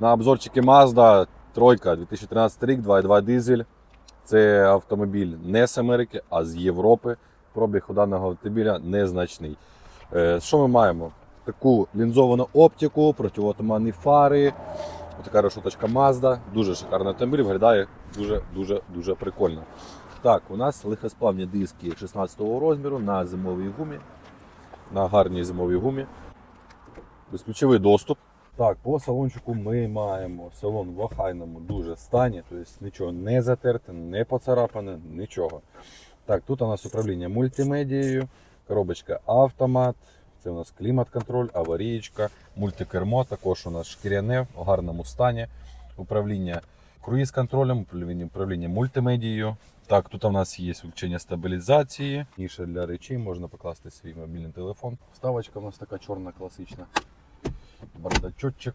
На обзорчики Mazda, тройка, 2013 рік, 2.2 дизель. Це автомобіль не з Америки, а з Європи. Пробіг у даного автомобіля незначний. Е, Що ми маємо? Таку лінзовану оптику, противотуманні фари, така решеточка Mazda. Дуже шикарний автомобіль, виглядає дуже дуже прикольно. Так, у нас легкосплавні диски 16 розміру на зимовій гумі. На гарній зимовій гумі. Безключовий доступ. Так, по салончику ми маємо салон в охайному дуже стані, тобто нічого не затерте, не поцарапане, нічого. Так, тут у нас управління мультимедією, коробочка автомат, це у нас клімат-контроль, аварієчка, мультикермо, також у нас шкіряне в гарному стані, управління круїз-контролем, управління, управління мультимедією. Так, тут у нас є включення стабілізації, ніша для речей, можна покласти свій мобільний телефон. Вставочка у нас така чорна класична. Бардачочок.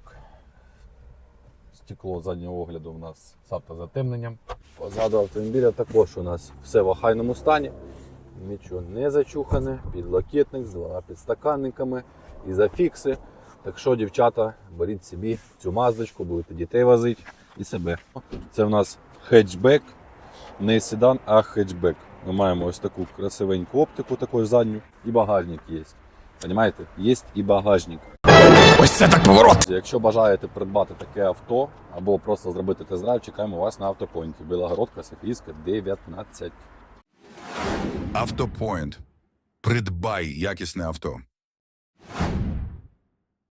Стекло заднього огляду у нас з автозатемненням. Позаду автомобіля також у нас все в охайному стані. Нічого не зачухане, підлокітник з двома підстаканниками, ізофікси. Так що, дівчата, беріть собі цю маздочку, будете дітей возити і себе. Це в нас хетчбек, не седан, а хетчбек. Ми маємо ось таку красивеньку оптику, таку задню, і багажник є. Понимаєте? Є і багажник. Ось це так поворот! Якщо бажаєте придбати таке авто або просто зробити тест-драйв, чекаємо вас на автопойнті. Білогородка, Софійська, 19. Автопоінт. Придбай якісне авто.